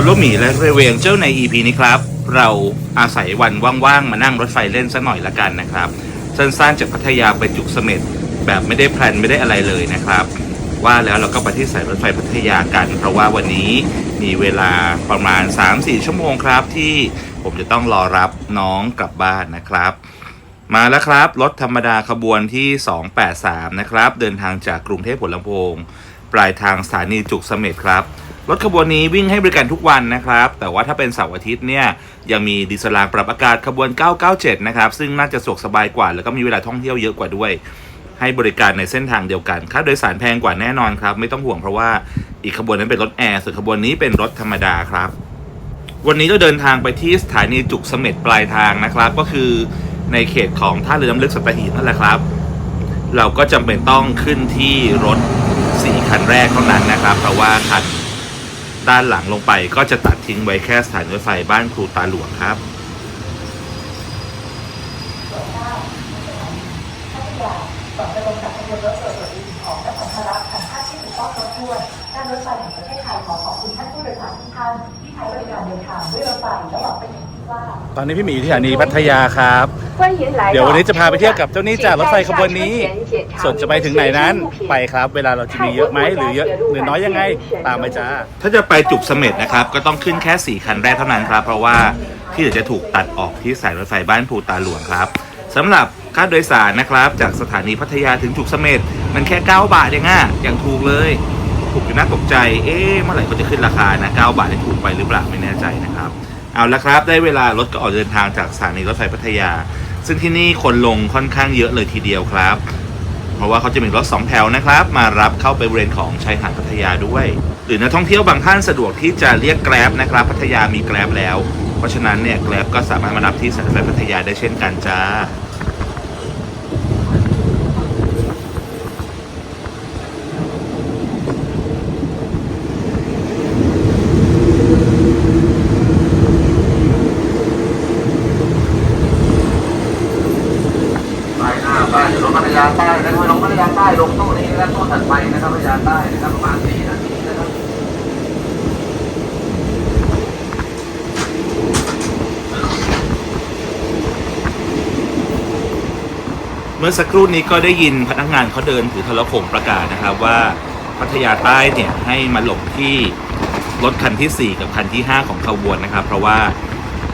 ลโลหมีและเรเวงเจ้าใน EP นี้ครับ เราอาศัยวันว่างๆ มานั่งรถไฟเล่นสักหน่อยละกันนะครับ สั้นๆจากพัทยาไปจุกเสม็ดแบบไม่ได้แพลนไม่ได้อะไรเลยนะครับ ว่าแล้วเราก็ไปที่สายรถไฟพัทยากัน เพราะว่าวันนี้มีเวลาประมาณ 3-4 ชั่วโมงครับ ที่ผมจะต้องรอรับน้องกลับบ้านนะครับ มาแล้วครับรถธรรมดาขบวนที่ 283 นะครับ เดินทางจากกรุงเทพผลลำโพง ปลายทางสถานีจุกเสม็ดครับ รถขบวนนี้วิ่งให้บริการทุกวันนะครับ แต่ว่าถ้าเป็นเสาร์อาทิตย์เนี่ยยังมีดีเซลางปรับอากาศขบวน 997 นะครับ ซึ่งน่าจะสะดวกสบายกว่า แล้วก็มีเวลาท่องเที่ยวเยอะกว่าด้วย ให้บริการในเส้นทางเดียวกัน ค่าโดยสารแพงกว่าแน่นอนครับ ไม่ต้องห่วงเพราะว่าอีกขบวนนั้นเป็นรถแอร์ส่วนขบวนนี้เป็นรถธรรมดาครับ วันนี้เราเดินทางไปที่สถานีจุกเสม็ดปลายทางนะครับ ก็คือในเขตของท่าเรือน้ำลึกสัตหีบนั่นแหละครับ เราก็จำเป็นต้องขึ้นที่รถสี่คันแรกเท่านั้นนะครับ เพราะว่าคัน ด้านหลังลงไปก็จะตัดทิ้งไว้แค่สถานีรถไฟบ้านครูตาหลวงครับก่อนจะลงจากขบวนรถสวัสดิของและสัมภาระของท่านที่ถูกต้องครบถ้วนการรถไฟแห่งประเทศไทยขอขอบคุณท่านผู้โดยสารทุกท่านที่ใช้บริการเดินทางรถไฟและหวังเป็นอย่างยิ่งว่าตอนนี้พี่หมีอยู่ที่สถานีพัทยาครับ เดี๋ยววันนี้จะพาไปเที่ยวกับเจ้าเจ้าหหนี้นี้จากรถไฟไฟขบวนนนี้นี้ไปไปครับ เวลาเราจะมีเยอะไหมหรือเยอะหรือน้อยยังไง ตามไปจ้า ถ้าจะไปจุกเสม็ดนะครับ ก็ต้องขึ้นแค่ 4 คันแรกเท่านั้นครับ เพราะว่าที่เหลือจะถูกตัดออกที่สายรถไฟบ้านภูตาหลวงครับสำหรับค่าโดยสารนะครับ จากสถานีพัทยาถึงจุกเสม็ดมันแค่ 9 บาทเองอะอย่างถูกเลยถูกอยู่น่าตกใจ เอ๊ะ เมื่อไหร่ก็จะขึ้นราคานะ 9 บาทนี่ถูกไปหรือเปล่าไม่แน่ใจนะครับ เอาละครับ ได้เวลารถก็ออกเดินทางจากสถานีรถไฟพัทยา ซึ่งที่นี่คนลงค่อนข้างเยอะเลยทีเดียวครับ เพราะว่าเขาจะมีรถสองแถวนะครับ มารับเข้าไปบริเวณของชายหาดพัทยาด้วย หรือนักท่องเที่ยวบางท่านสะดวกที่จะเรียกแกร็บนะครับ พัทยามีแกร็บแล้ว เพราะฉะนั้นเนี่ยแกร็บก็สามารถมารับที่สถานีพัทยาได้เช่นกันจ้า ไปหน้าไปลงพัทยาใต้นะครับลงพัทยาใต้ลงตู้นี้นะครับตู้ถัดไปนะครับพัทยาใต้นะครับประมาณสี่นาทีนะครับ เมื่อสักครู่นี้ก็ได้ยินพนักงานเขาเดินถือโทรโขงประกาศนะครับว่าพัทยาใต้เนี่ยให้มาหลบที่รถคันที่ 4 กับคันที่ 5 ของขบวนนะครับ เพราะว่า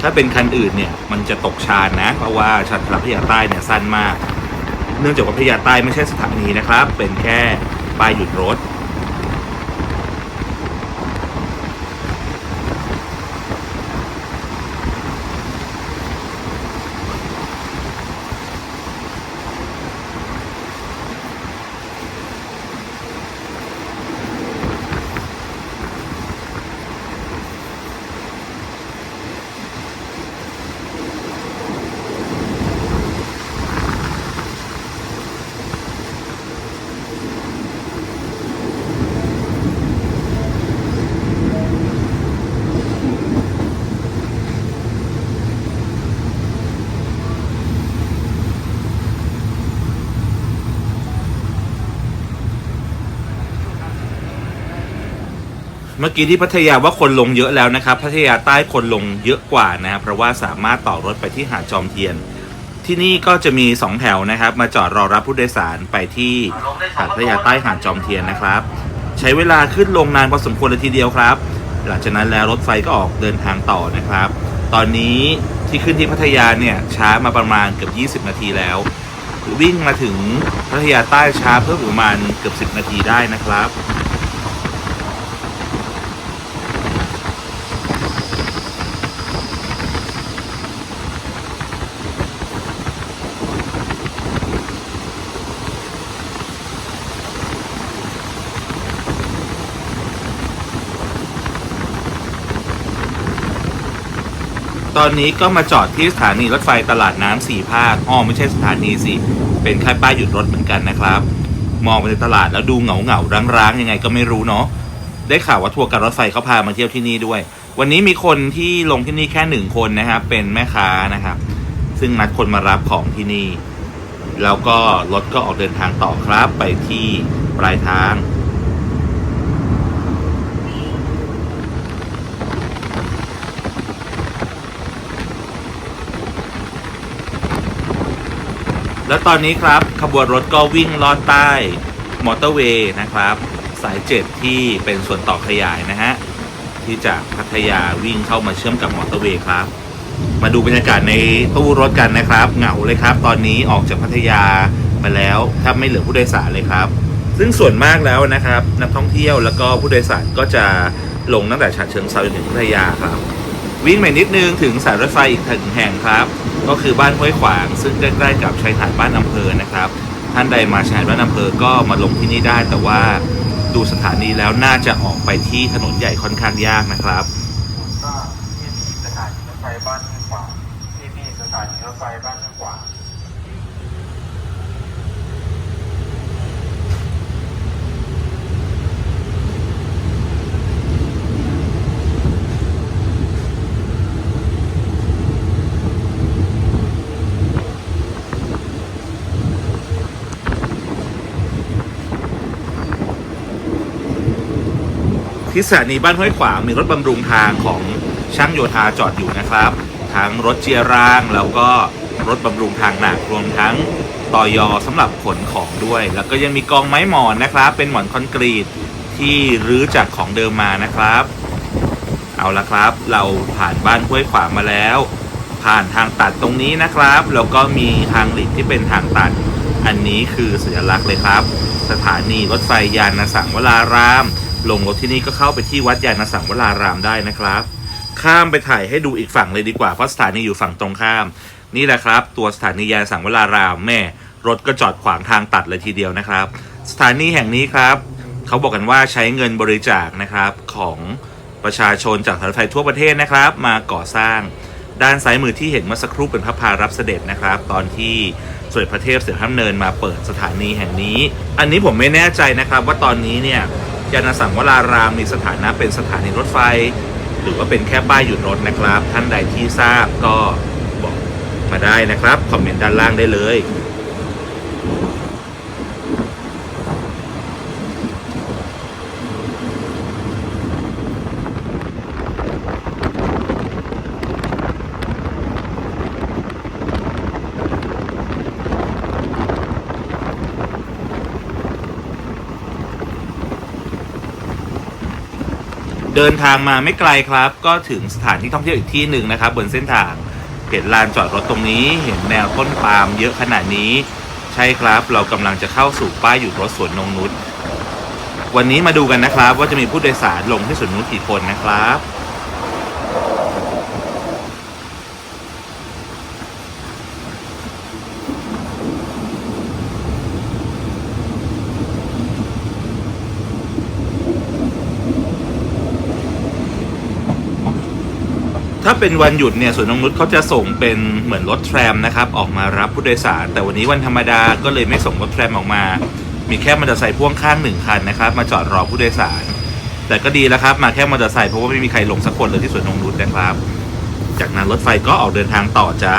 ถ้าเป็นคันอื่นเนี่ยมันจะตกชานนะ เพราะว่าชันพัทยาใต้เนี่ยสั้นมาก เนื่องจากว่าพัทยาใต้ไม่ใช่สถานีนะครับ เป็นแค่ป้ายหยุดรถ เมื่อกี้ที่พัทยาว่าคนลงเยอะแล้วนะครับ พัทยาใต้คนลงเยอะกว่านะครับเพราะว่าสามารถต่อรถไปที่หาดจอมเทียน ที่นี่ก็จะมี 2 แถวนะครับ มาจอดรอรับผู้โดยสารไปที่หาดพัทยาใต้หาดจอมเทียนนะครับ ใช้เวลาขึ้นลงนานพอสมควรเลยทีเดียวครับ หลังจากนั้นแล้วรถไฟก็ออกเดินทางต่อนะครับ ตอนนี้ที่ขึ้นที่พัทยาเนี่ยช้ามาประมาณเกือบ20 นาทีแล้ววิ่งมาถึงพัทยาใต้ช้าเพิ่มอีกประมาณเกือบ 10 นาทีได้นะครับ ตอนนี้ก็มาจอดที่สถานีรถไฟตลาดน้ำสี่ภาคอ้อไม่ใช่สถานีสิ เป็นแค่ป้ายหยุดรถเหมือนกันนะครับ มองไปในตลาดแล้วดูเหงาเหงาร้างร้างๆยังไงก็ไม่รู้เนาะ ได้ข่าวว่าทัวร์การรถไฟเขาพามาเที่ยวที่นี่ด้วย วันนี้มีคนที่ลงที่นี่แค่หนึ่งคนนะครับ เป็นแม่ค้านะครับ ซึ่งนัดคนมารับของที่นี่ แล้วก็รถก็ออกเดินทางต่อครับไปที่ปลายทาง แล้วตอนนี้ครับขบวนรถก็วิ่งลอดใต้มอเตอร์เวย์นะครับ สายเจ็ดที่เป็นส่วนต่อขยายนะฮะ ที่จากพัทยาวิ่งเข้ามาเชื่อมกับมอเตอร์เวย์ครับ มาดูบรรยากาศในตู้รถกันนะครับ เหงาเลยครับ ตอนนี้ออกจากพัทยามาแล้วแทบไม่เหลือผู้โดยสารเลยครับ ซึ่งส่วนมากแล้วนะครับนักท่องเที่ยวแล้วก็ผู้โดยสารก็จะลงตั้งแต่ฉะเชิงเซาจนถึงพัทยาครับ วิ่งไปนิดนึงถึงสายรถไฟอีกถึงแห่งครับ ก็คือบ้านห้วยขวางซึ่งใกล้ๆกับชายหาดบ้านอำเภอนะครับ ท่านใดมาชายหาดบ้านอำเภอก็มาลงที่นี่ได้ แต่ว่าดูสถานีแล้วน่าจะออกไปที่ถนนใหญ่ค่อนข้างยากนะครับ ก็ที่สถานีรถไฟบ้านห้วยขวางที่พี่สถานีรถไฟบ้านห้วยขวาง ที่สถานีบ้านห้วยขวางมีรถบำรุงทางของช่างโยธาจอดอยู่นะครับ ทั้งรถเจียร่างแล้วก็รถบำรุงทางหนักรวมทั้งต่อยอสำหรับขนของด้วย แล้วก็ยังมีกองไม้หมอนนะครับ เป็นหมอนคอนกรีตที่รื้อจากของเดิมมานะครับ เอาละครับ เราผ่านบ้านห้วยขวางมาแล้ว ผ่านทางตัดตรงนี้นะครับแล้วก็มีทางหลีกที่เป็นทางตัด อันนี้คือสัญลักษณ์เลยครับ สถานีรถไฟยานสังวราราม ลงรถที่นี่ก็เข้าไปที่วัดยานสังวรารามได้นะครับ ข้ามไปถ่ายให้ดูอีกฝั่งเลยดีกว่า เพราะสถานีอยู่ฝั่งตรงข้าม นี่แหละครับ ตัวสถานียานสังวรารามแม่ รถก็จอดขวางทางตัดเลยทีเดียวนะครับ สถานีแห่งนี้ครับ เขาบอกกันว่าใช้เงินบริจาคนะครับของประชาชนจากสถานรถไฟทั่วประเทศนะครับ มาก่อสร้างด้านซ้ายมือที่เห็นเมื่อสักครู่เป็นพระพารับเสด็จนะครับ ตอนที่สมเด็จพระเทพเสด็จพระดำเนินมาเปิดสถานีแห่งนี้ อันนี้ผมไม่แน่ใจนะครับว่าตอนนี้เนี่ย ยานสังวรารามมีสถานะเป็นสถานีรถไฟ หรือว่าเป็นแค่ป้ายหยุดรถนะครับ ท่านใดที่ทราบก็บอกมาได้นะครับ คอมเมนต์ด้านล่างได้เลย เดินทางมาไม่ไกลครับ ก็ถึงสถานที่ท่องเที่ยวอีกที่หนึ่งนะครับ บนเส้นทางเห็นลานจอดรถตรงนี้ เห็นแนวต้นปาล์มเยอะขนาดนี้ ใช่ครับเรากำลังจะเข้าสู่ป้ายหยุดรถสวนนงนุษวันนี้มาดูกันนะครับ ว่าจะมีผู้โดยสารลงที่สวนนงนุษกี่คนนะครับ เป็นวันหยุดเนี่ยสวนนงนุชเขาจะส่งเป็นเหมือนรถแทรมนะครับออกมารับผู้โดยสาร แต่วันนี้วันธรรมดาก็เลยไม่ส่งรถแทรมออกมา มีแค่มอเตอร์ไซค์พ่วงข้างหนึ่งคันนะครับมาจอดรอผู้โดยสาร แต่ก็ดีแล้วครับมาแค่มอเตอร์ไซค์เพราะว่าไม่มีใครลงสักคนเลยที่สวนนงนุชนะครับ จากนั้นรถไฟก็ออกเดินทางต่อจ้า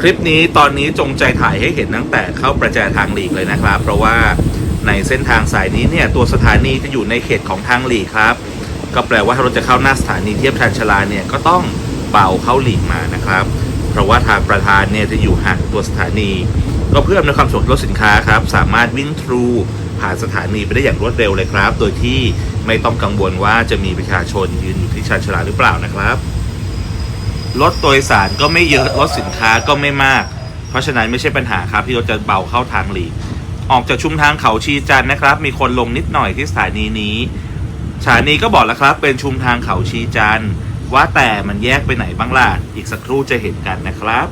คลิปนี้ตอนนี้จงใจถ่ายให้เห็นตั้งแต่เข้าประแจทางหลีกเลยนะครับ เพราะว่าในเส้นทางสายนี้เนี่ยตัวสถานีจะอยู่ในเขตของทางหลีกครับ ก็แปลว่าถ้าเราจะเข้าหน้าสถานีเทียบชานชลาเนี่ยก็ต้องเป่าเข้าหลีกมานะครับ เพราะว่าทางประธานเนี่ยจะอยู่ห่างตัวสถานี ก็เพื่ออำนวยความสะดวกรถสินค้าครับ สามารถวิ่งทรูผ่านสถานีไปได้อย่างรวดเร็วเลยครับ โดยที่ไม่ต้องกังวลว่าจะมีประชาชนยืนอยู่ที่ชานชลาหรือเปล่านะครับ รถโดยสารก็ไม่เยอะรถสินค้าก็ไม่มาก เพราะฉะนั้นไม่ใช่ปัญหาครับที่รถจะเบาเข้าทางหลีกออกจากชุมทางเขาชีจันนะครับ มีคนลงนิดหน่อยที่สถานีนี้สถานีก็บอกแล้วครับ เป็นชุมทางเขาชีจันว่าแต่มันแยกไปไหนบ้างล่ะอีกสักครู่จะเห็นกันนะครับ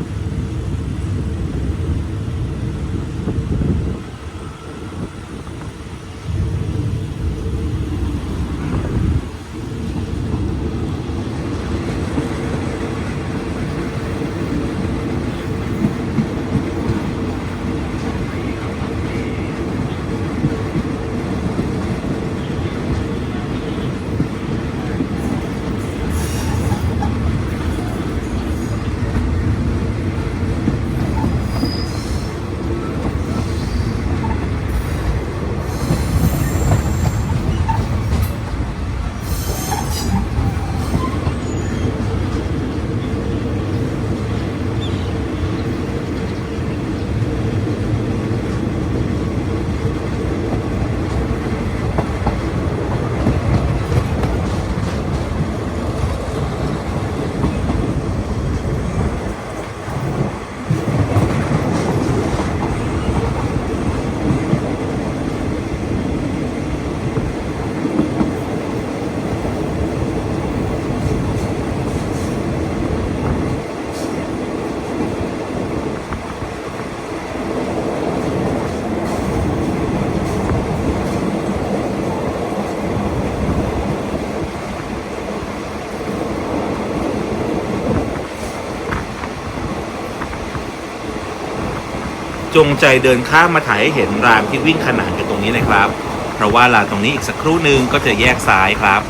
จงใจเดินข้ามมาถ่ายให้เห็นรางที่วิ่งขนานกันตรงนี้นะครับ เพราะว่ารางตรงนี้อีกสักครู่หนึ่งก็จะแยกซ้ายครับ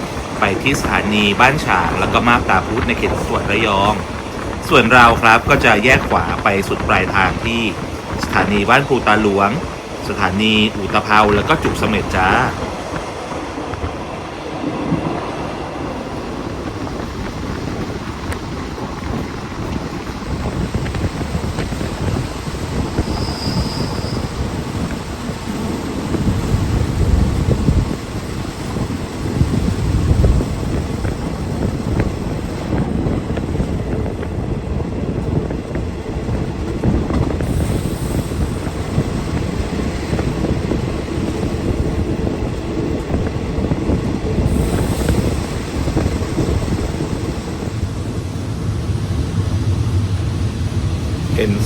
ไปที่สถานีบ้านฉางแล้วก็มาบตาพุธในเขตจังหวัดระยอง ส่วนเราครับก็จะแยกขวาไปสุดปลายทางที่สถานีบ้านภูตาหลวง สถานีอุตภเปาแล้วก็จุกเสม็ดจ้า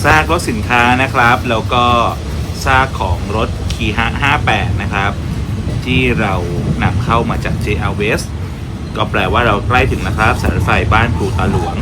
ซากรถสินค้านะครับ แล้วก็ซากของรถคีฮะ58 นะครับ ที่เรานำเข้ามาจาก JR West ก็แปลว่าเราใกล้ถึงนะครับสายรถไฟบ้านปูตาหลวง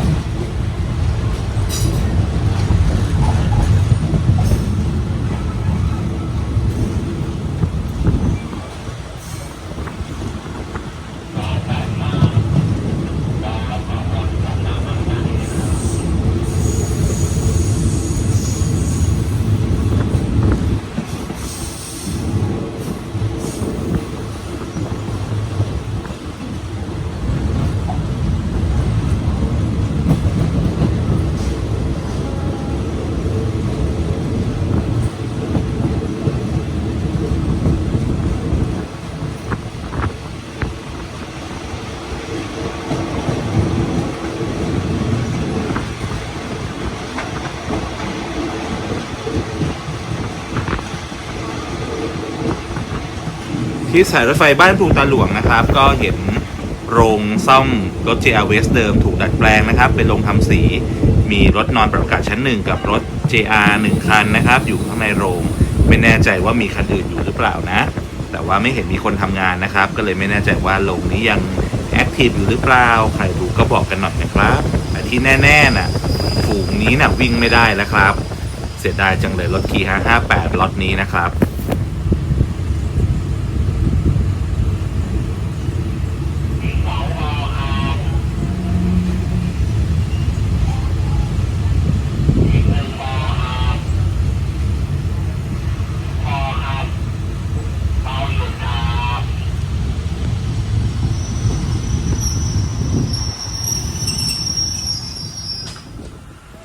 ที่สายรถไฟบ้านกรุงตาหลวงนะครับ ก็เห็นโรงซ่อมรถ JR West เดิมถูกดัดแปลงนะครับ เป็นโรงทำสี มีรถนอนปรับอากาศชั้นหนึ่งกับรถ JR หนึ่งคันนะครับ อยู่ข้างในโรง ไม่แน่ใจว่ามีคันอื่นอยู่หรือเปล่านะ แต่ว่าไม่เห็นมีคนทำงานนะครับ ก็เลยไม่แน่ใจว่าโรงนี้ยังแอคทีฟอยู่หรือเปล่า ใครรู้ก็บอกกันหน่อยนะครับ แต่ที่แน่ๆน่ะฝูงนี้น่ะวิ่งไม่ได้แล้วครับ เสียดายจังเลยรถคี558 ล็อตนี้นะครับ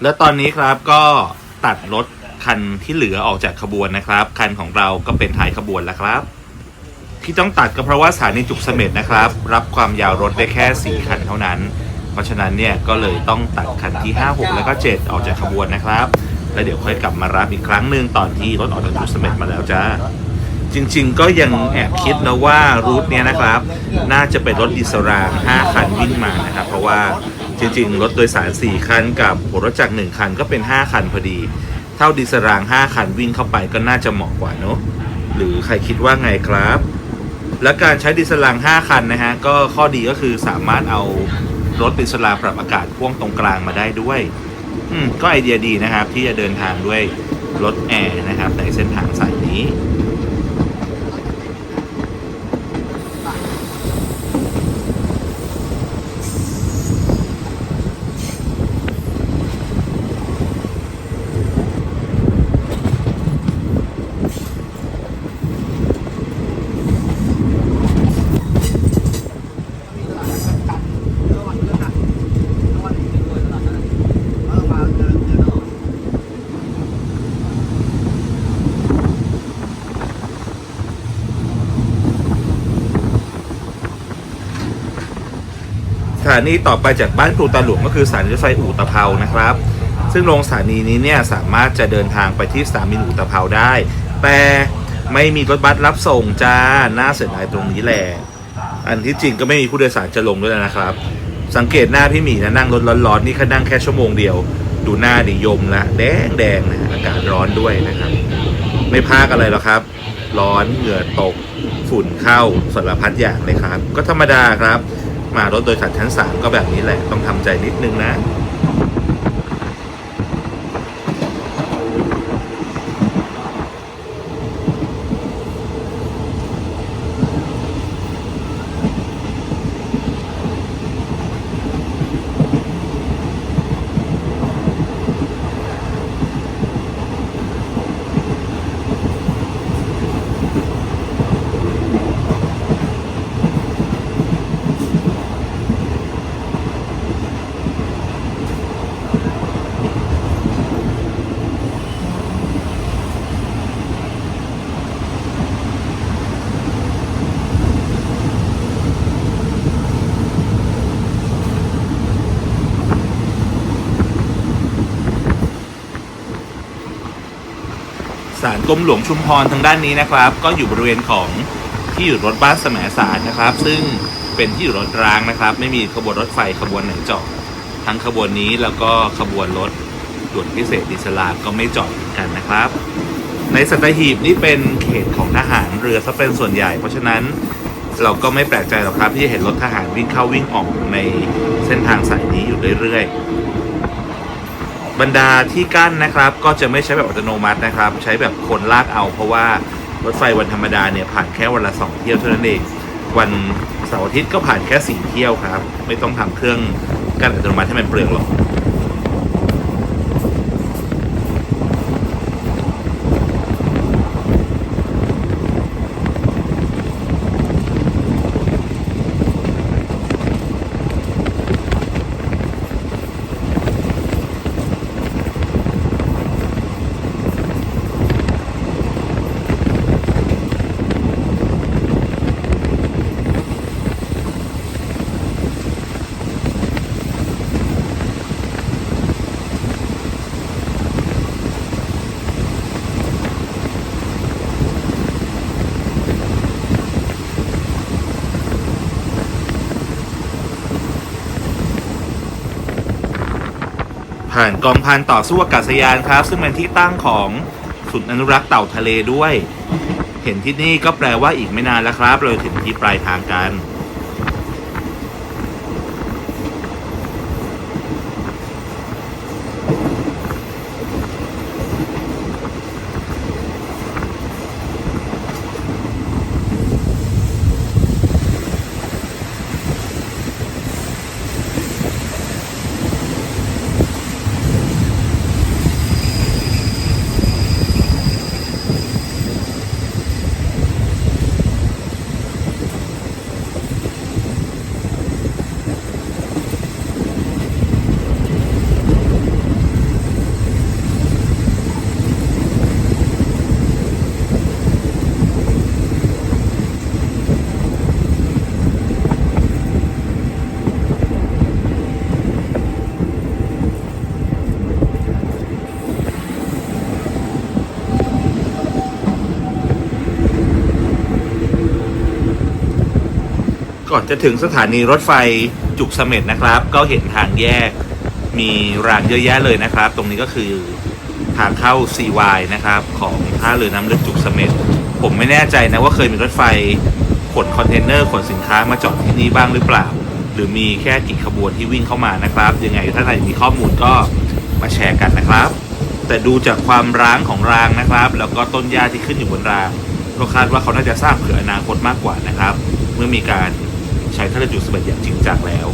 แล้วตอนนี้ครับก็ตัดรถคันที่เหลือออกจากขบวนนะครับ คันของเราก็เป็นท้ายขบวนแล้วครับ ที่ต้องตัดก็เพราะว่าสถานีจุกเสม็ดนะครับ รับความยาวรถได้แค่ 4 คันเท่านั้น เพราะฉะนั้นเนี่ยก็เลยต้องตัดคันที่ 5 6 แล้วก็ 7 ออกจากขบวนนะครับ แล้วเดี๋ยวค่อยกลับมารับอีกครั้งหนึ่งตอนที่รถออกจากจุดเสม็ดมาแล้วจ้าจริงๆ ก็ยังแอบคิดนะว่ารูทเนี้ยนะครับ น่าจะเป็นรถดีเซลราง 5 คันวิ่งมานะครับ เพราะว่า จริงๆ รถโดยสาร 4 คันกับหัวรถจักร1คันก็เป็น 5 คันพอดี เท่าดีเซลราง 5 คันวิ่งเข้าไปก็น่าจะเหมาะกว่าเนอะหรือใครคิดว่าไงครับ และการใช้ดีเซลราง 5 คันนะฮะ ก็ข้อดีก็คือสามารถเอารถดีเซลรางปรับอากาศพ่วงตรงกลางมาได้ด้วย อืมก็ไอเดียดีนะครับ ที่จะเดินทางด้วยรถแอร์นะครับในเส้นทางสายนี้านีต่อไปจากบ้านครูตาหลวงก็คือสถานีรถไฟอู่ตะเภานะครับ ซึ่งลงสถานีนี้เนี่ยสามารถจะเดินทางไปที่สนามบินอู่ตะเภาได้ แต่ไม่มีรถบัสรับส่งจ้าน่าเสียดายตรงนี้แหละอันที่จริงก็ไม่มีผู้โดยสารจะลงด้วยนะครับ สังเกตหน้าพี่หมีนะนั่งรถร้อนๆนี่แค่นั่งแค่ชั่วโมงเดียว ดูหน้าดิยมละแดงแดงๆนะอากาศร้อนด้วยนะครับ ไม่พากอะไรหรอกครับ ร้อนเหงื่อตก ฝุ่นเข้าสารพัดอย่างเลยครับ ก็ธรรมดาครับ มารถโดยสารชั้น 3 ก็แบบนี้แหละต้องทำใจนิดนึงนะ ศาลกรมหลวงชุมพรทางด้านนี้นะครับ ก็อยู่บริเวณของที่อยู่รถบัสแสมสารนะครับ ซึ่งเป็นที่อยู่รถรางนะครับ ไม่มีขบวนรถไฟขบวนไหนจอดทั้งขบวนนี้แล้วก็ขบวนรถด่วนพิเศษดิสลาก็ไม่จอดเหมือนกันนะครับ ในสัตหีบนี่เป็นเขตของทหารเรือซะเป็นส่วนใหญ่ เพราะฉะนั้นเราก็ไม่แปลกใจหรอกครับที่จะเห็นรถทหารวิ่งเข้าวิ่งออกในเส้นทางสายนี้อยู่เรื่อย บรรดาที่กั้นนะครับ ก็จะไม่ใช้แบบอัตโนมัตินะครับ ใช้แบบคนลากเอา เพราะว่ารถไฟวันธรรมดาเนี่ยผ่านแค่วันละสองเที่ยวเท่านั้นเอง วันเสาร์อาทิตย์ก็ผ่านแค่สี่เที่ยวครับ ไม่ต้องทำเครื่องกั้นอัตโนมัติให้มันเปลืองหรอก ผ่านกองพันต่อสู้อากาศยานครับ ซึ่งเป็นที่ตั้งของศูนย์อนุรักษ์เต่าทะเลด้วย เห็นที่นี่ก็แปลว่าอีกไม่นานแล้วครับ เราถึงที่ปลายทางกัน ก่อนจะถึงสถานีรถไฟจุกเสม็ดนะครับ ก็เห็นทางแยกมีรางเยอะแยะเลยนะครับ ตรงนี้ก็คือทางเข้า CY นะครับ ของท่าเรือน้ำลึกจุกเสม็ดผมไม่แน่ใจนะว่าเคยมีรถไฟขนคอนเทนเนอร์ขนสินค้ามาจอดที่นี่บ้างหรือเปล่า หรือมีแค่กี่ขบวนที่วิ่งเข้ามานะครับ ยังไงถ้าใครมีข้อมูลก็มาแชร์กันนะครับ แต่ดูจากความร้างของรางนะครับ แล้วก็ต้นหญ้าที่ขึ้นอยู่บนราง ก็คาดว่าเขาน่าจะสร้างเผื่ออนาคตมากกว่านะครับ เมื่อมีการ ใช้ท่านจุกเสม็ดอย่างจริงจังแล้ว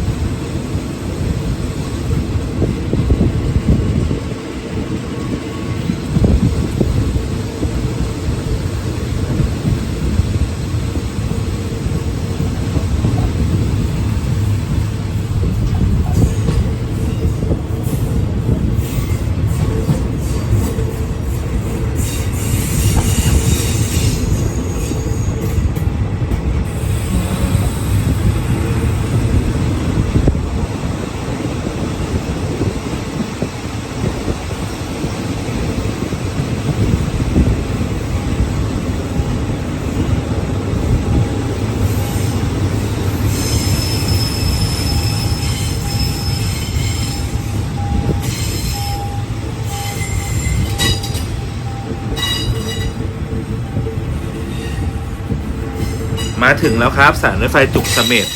ถึงแล้วครับสถานรถไฟจุกเสม็ด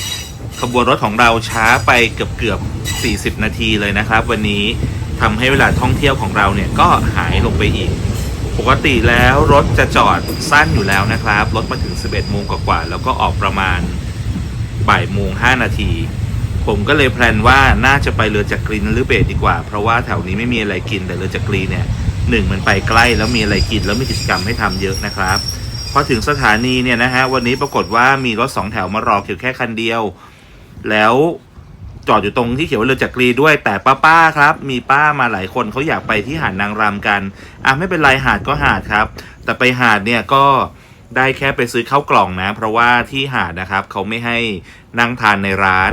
ขบวนรถของเราช้าไปเกือบเกือบ 40 นาทีเลยนะครับ วันนี้ทำให้เวลาท่องเที่ยวของเราเนี่ยก็หายลงไปอีก ปกติแล้วรถจะจอดสั้นอยู่แล้วนะครับ รถมาถึง 11 โมงกว่าๆแล้วก็ออกประมาณบ่ายโมง 5 นาที ผมก็เลยแพลนว่าน่าจะไปเรือจักรีนหรือเบสดีกว่า เพราะว่าแถวนี้ไม่มีอะไรกินแต่เรือจักรีเนี่ยหนึ่งมันไปใกล้แล้วมีอะไรกินแล้วมีกิจกรรมให้ทำเยอะนะครับ อถึงสถานีเนี่ยนะฮะวันนี้ปรากฏว่ามีรถสองแถวมารอเพียงแค่คันเดียว แล้วจอดอยู่ตรงที่เขียนว่าเรือจักรีด้วยแต่ป้าป้าๆครับ มีป้ามาหลายคนเขาอยากไปที่หาดนางรำกันอะไม่เป็นไรหาดก็หาดครับ แต่ไปหาดเนี่ยก็ได้แค่ไปซื้อข้าวกล่องนะ เพราะว่าที่หาดนะครับเขาไม่ให้นั่งทานในร้าน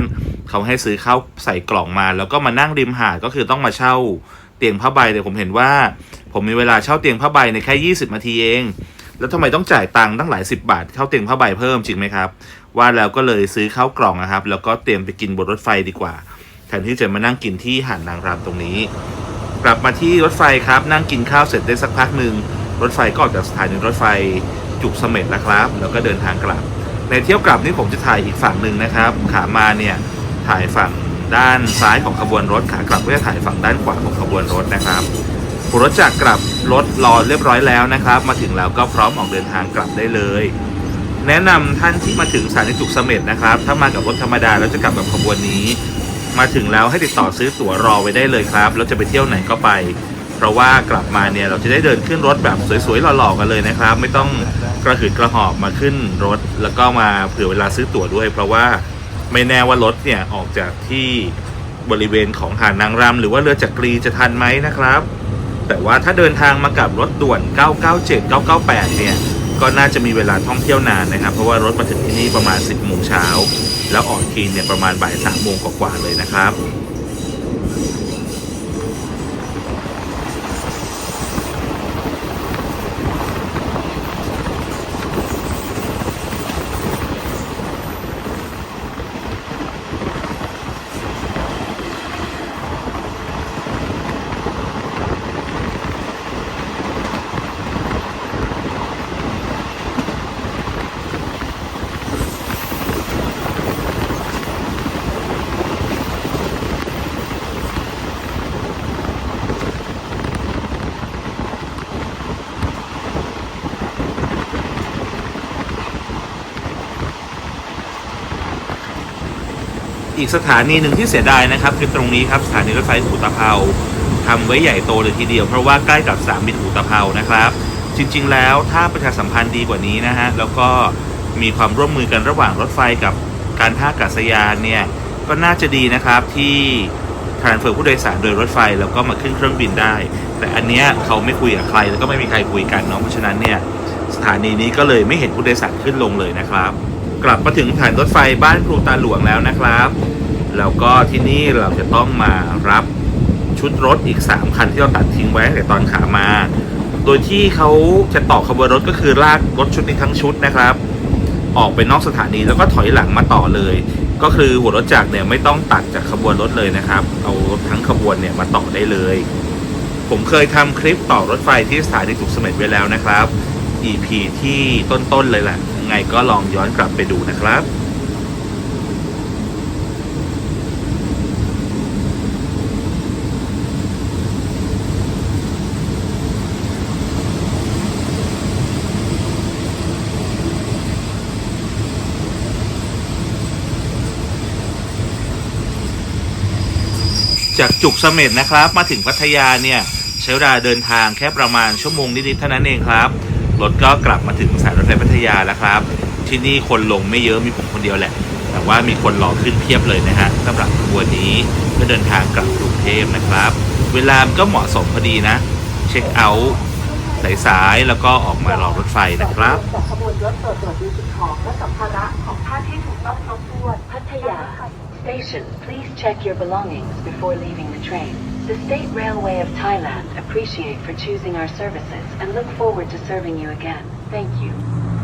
เขาให้ซื้อข้าวใส่กล่องมา แล้วก็มานั่งริมหาดก็คือต้องมาเช่าเตียงผ้าใบแต่ผมเห็นว่า ผมมีเวลาเช่าเตียงผ้าใบในแค่ 20นาทีเอง แล้วทำไมต้องจ่ายตังค์ตั้งหลายสิบบาทเข้าเตียงผ้าใบเพิ่มจริงไหมครับ ว่าแล้วก็เลยซื้อข้าวกล่องนะครับ แล้วก็เตรียมไปกินบนรถไฟดีกว่า แทนที่จะมานั่งกินที่หาดนางรำตรงนี้ กลับมาที่รถไฟครับ นั่งกินข้าวเสร็จได้สักพักหนึ่งรถไฟก็ออกจากสถานีรถไฟจุกเสม็ดแล้วครับ แล้วก็เดินทางกลับ ในเที่ยวกลับนี่ผมจะถ่ายอีกฝั่งหนึ่งนะครับ ขามาเนี่ยถ่ายฝั่งด้านซ้ายของขบวนรถขากลับก็จะถ่ายฝั่งด้านขวาของขบวนรถนะครับ รถจากกลับรถรอเรียบร้อยแล้วนะครับ มาถึงแล้วก็พร้อมออกเดินทางกลับได้เลย แนะนำท่านที่มาถึงสถานีจุกเสม็ดนะครับ ถ้ามากับรถธรรมดาแล้วจะกลับแบบขบวนนี้ มาถึงแล้วให้ติดต่อซื้อตั๋วรอไว้ได้เลยครับแล้วจะไปเที่ยวไหนก็ไป เพราะว่ากลับมาเนี่ยเราจะได้เดินขึ้นรถแบบสวยๆหล่อๆกันเลยนะครับ ไม่ต้องกระหืดกระหอบมาขึ้นรถ แล้วก็มาเผื่อเวลาซื้อตั๋วด้วย เพราะว่าไม่แน่ว่ารถเนี่ยออกจากที่บริเวณของหาดนางรำหรือว่าเรือจักรีจะทันไหมนะครับ แต่ว่าถ้าเดินทางมากับรถด่วน 997 998 เนี่ย ก็น่าจะมีเวลาท่องเที่ยวนานนะครับ เพราะว่ารถมาถึงที่นี่ประมาณ 10โมงเช้า แล้วออกทีเนี่ยประมาณบ่าย3โมงกว่าๆเลยนะครับ อีกสถานีหนึ่งที่เสียดายนะครับคือตรงนี้ครับสถานีรถไฟอุตภเปาทำไว้ใหญ่โตเลยทีเดียวเพราะว่าใกล้กับสนามบินอุตภเปานะครับ จริง ๆ แล้วถ้าประชาสัมพันธ์ดีกว่านี้นะฮะแล้วก็มีความร่วมมือกันระหว่างรถไฟกับการท่าอากาศยานเนี่ยก็น่าจะดีนะครับที่ทรานเฟอร์ผู้โดยสารโดยรถไฟแล้วก็มาขึ้นเครื่องบินได้ แต่อันเนี้ยเขาไม่คุยกับใครแล้วก็ไม่มีใครคุยกันเนาะเพราะฉะนั้นเนี่ยสถานีนี้ก็เลยไม่เห็นผู้โดยสารขึ้นลงเลยนะครับ กลับมาถึงฐานรถไฟบ้านครูตาหลวงแล้วนะครับแล้วก็ที่นี่เราจะต้องมารับชุดรถอีก 3 คันที่เราตัดทิ้งไว้แต่ตอนขามา โดยที่เขาจะต่อขบวนรถก็คือลากรถชุดนี้ทั้งชุดนะครับ ออกไปนอกสถานีแล้วก็ถอยหลังมาต่อเลย ก็คือหัวรถจักรเนี่ยไม่ต้องตัดจากขบวนรถเลยนะครับ เอารถทั้งขบวนเนี่ยมาต่อได้เลย ผมเคยทำคลิปต่อรถไฟที่สถานีสุขเสม็ดไว้แล้วนะครับ EP ที่ต้นๆเลยแหละ ไงก็ลองย้อนกลับไปดูนะครับ จากจุกเสม็ดนะครับ มาถึงพัทยาเนี่ย ใช้เวลาเดินทางแค่ประมาณชั่วโมงนิดๆเท่านั้นเองครับ รถก็กลับมาถึงสายรถไฟพัทยาแล้วครับ ที่นี่คนลงไม่เยอะมีผมคนเดียวแหละ แต่ว่ามีคนรอขึ้นเพียบเลยนะฮะสำหรับขบวนนี้เพื่อเดินทางกลับกรุงเทพนะครับ เวลามก็เหมาะสมพอดีนะ เช็คเอาท์สายๆแล้วก็ออกมารอรถไฟนะครับขบวนรถตรวจตรวจดูสิ่งของและสัมภาระของท่านที่ถูกต้องครบถ้วนพัทยา Station, please check your belongings before leaving the train. The State Railway of Thailand appreciate for choosing our services and look forward to serving you again. Thank you.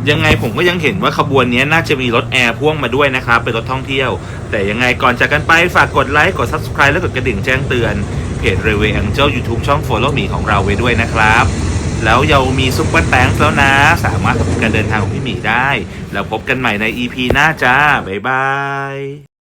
ยังไงผมก็ยังเห็นว่าขบวนนี้น่าจะมีรถแอร์พ่วงมาด้วยนะครับ เป็นรถท่องเที่ยว แต่ยังไงก่อนจากกันไปฝากกดไลค์ กด Subscribe และกดกระดิ่งแจ้งเตือน เพจ Railway Angel YouTube ช่อง Follow Me ของเราไว้ด้วยนะครับ แล้วยังมีซุปเปอร์แตงแล้วนะ สามารถสนับสนุนการเดินทางของพี่หมีได้ แล้วพบกันใหม่ใน EP หน้าจ้า บ๊ายบาย